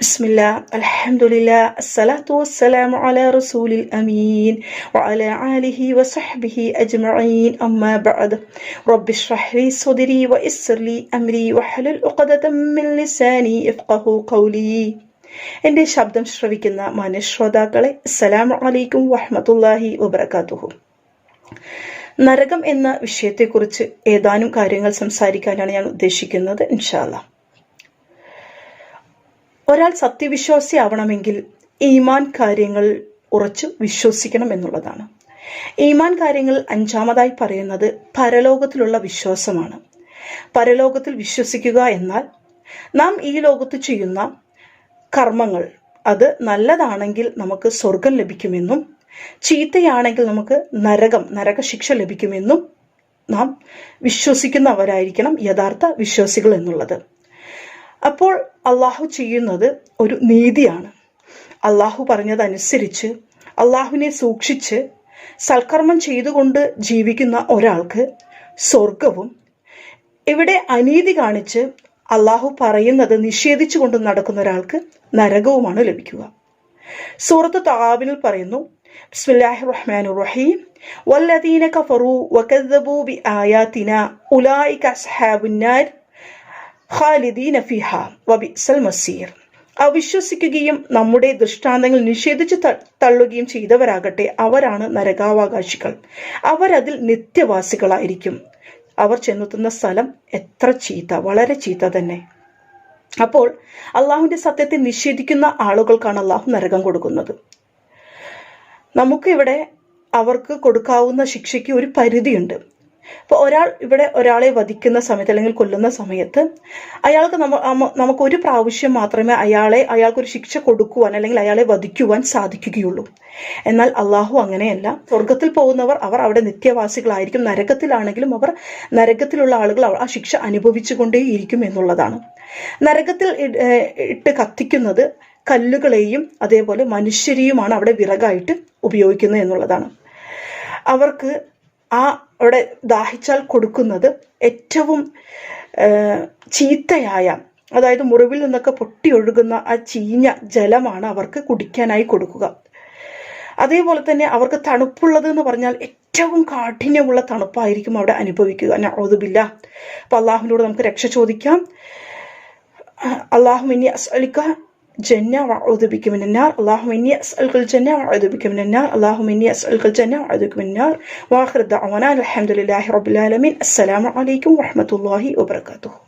بسم الله الحمد لله الصلاة والسلام على رسول الأمين وعلى آله وصحبه أجمعين أما بعد رب اشرح لي صدري ويسر لي أمري وحلل عقدة من لساني افقه قولي എന്റെ ശബ്ദം ശ്രവിക്കുന്ന മനുഷ്യോതാക്കളെ അസ്സലാമു അലൈക്കും വഹമ്മത്തുല്ലാഹി വബർക്കാത്തുഹു നരകം എന്ന വിഷയത്തെക്കുറിച്ച് ഏതാനും കാര്യങ്ങൾ സംസാരിക്കാനാണ് ഞാൻ ഉദ്ദേശിക്കുന്നത് ഇൻഷാല്ലാം ഒരാൾ സത്യവിശ്വാസിയാവണമെങ്കിൽ ഈമാൻ കാര്യങ്ങൾ ഉറച്ചു വിശ്വസിക്കണം എന്നുള്ളതാണ്. ഈമാൻ കാര്യങ്ങൾ അഞ്ചാമതായി പറയുന്നത് പരലോകത്തിലുള്ള വിശ്വാസമാണ്. പരലോകത്തിൽ വിശ്വസിക്കുക എന്നാൽ നാം ഈ ലോകത്ത് ചെയ്യുന്ന കർമ്മങ്ങൾ അത് നല്ലതാണെങ്കിൽ നമുക്ക് സ്വർഗം ലഭിക്കുമെന്നും ചീത്തയാണെങ്കിൽ നമുക്ക് നരകം നരകശിക്ഷ ലഭിക്കുമെന്നും നാം വിശ്വസിക്കുന്നവരായിരിക്കണം യഥാർത്ഥ വിശ്വാസികൾ എന്നുള്ളത്. അപ്പോൾ അള്ളാഹു ചെയ്യുന്നത് ഒരു നീതിയാണ്. അള്ളാഹു പറഞ്ഞതനുസരിച്ച് അള്ളാഹുവിനെ സൂക്ഷിച്ച് സൽക്കർമ്മം ചെയ്തുകൊണ്ട് ജീവിക്കുന്ന ഒരാൾക്ക് സ്വർഗവും ഇവിടെ അനീതി കാണിച്ച് അള്ളാഹു പറയുന്നത് നിഷേധിച്ചു കൊണ്ട് നടക്കുന്ന ഒരാൾക്ക് നരകവുമാണ് ലഭിക്കുക. സൂറത്ത് താബിൽ പറയുന്നു ബിസ്മില്ലാഹി റഹ്മാൻ റഹീം. വല്ലദീന അസ്ഹാബുന്നാർ ഖാലിദീന ഫിഹ വബിസൽ മസീർ. അവിശ്വസിക്കുകയും നമ്മുടെ ദൃഷ്ടാന്തങ്ങൾ നിഷേധിച്ച് തള്ളുകയും ചെയ്തവരാകട്ടെ അവരാണ് നരകാവകാശികൾ. അവരതിൽ നിത്യവാസികളായിരിക്കും. അവർ ചെന്നെത്തുന്ന സ്ഥലം എത്ര ചീത്ത വളരെ ചീത്ത തന്നെ. അപ്പോൾ അള്ളാഹുവിന്റെ സത്യത്തെ നിഷേധിക്കുന്ന ആളുകൾക്കാണ് അള്ളാഹു നരകം കൊടുക്കുന്നത്. നമുക്കിവിടെ അവർക്ക് കൊടുക്കാവുന്ന ശിക്ഷയ്ക്ക് ഒരു പരിധിയുണ്ട്. അപ്പോൾ ഒരാൾ ഇവിടെ ഒരാളെ വധിക്കുന്ന സമയത്ത് അല്ലെങ്കിൽ കൊല്ലുന്ന സമയത്ത് അയാൾക്ക് നമുക്ക് ഒരു പ്രാവശ്യം മാത്രമേ അയാളെ അയാൾക്കൊരു ശിക്ഷ കൊടുക്കുവാൻ അല്ലെങ്കിൽ അയാളെ വധിക്കുവാൻ സാധിക്കുകയുള്ളൂ. എന്നാൽ അള്ളാഹു അങ്ങനെയല്ല. സ്വർഗത്തിൽ പോകുന്നവർ അവർ അവിടെ നിത്യവാസികളായിരിക്കും. നരകത്തിലാണെങ്കിലും അവർ നരകത്തിലുള്ള ആളുകൾ ആ ശിക്ഷ അനുഭവിച്ചുകൊണ്ടേയിരിക്കും എന്നുള്ളതാണ്. നരകത്തിൽ ഇട്ട് കത്തിക്കുന്നത് കല്ലുകളെയും അതേപോലെ മനുഷ്യരെയുമാണ് അവിടെ വിറകായിട്ട് ഉപയോഗിക്കുന്നത് എന്നുള്ളതാണ്. അവർക്ക് ആ അവിടെ ദാഹിച്ചാൽ കൊടുക്കുന്നത് ഏറ്റവും ചീത്തയായ അതായത് മുറിവിൽ നിന്നൊക്കെ പൊട്ടി ഒഴുകുന്ന ആ ചീഞ്ഞ ജലമാണ് അവർക്ക് കുടിക്കാനായി കൊടുക്കുക. അതേപോലെ തന്നെ അവർക്ക് തണുപ്പുള്ളത് എന്ന് പറഞ്ഞാൽ ഏറ്റവും കാഠിന്യമുള്ള തണുപ്പായിരിക്കും അവിടെ അനുഭവിക്കുക. നൗദുബില്ല അപ്പൊ അള്ളാഹുവിനോട് നമുക്ക് രക്ഷ ചോദിക്കാം. അള്ളാഹു ഇനി അസ്അലിക്ക جنة وأعوذ بك من النار. اللهم إني أسألك الجنة وأعوذ بك من النار. اللهم إني أسألك الجنة وأعوذ بك من النار. وآخر دعوانا الحمد لله رب العالمين. السلام عليكم ورحمة الله وبركاته.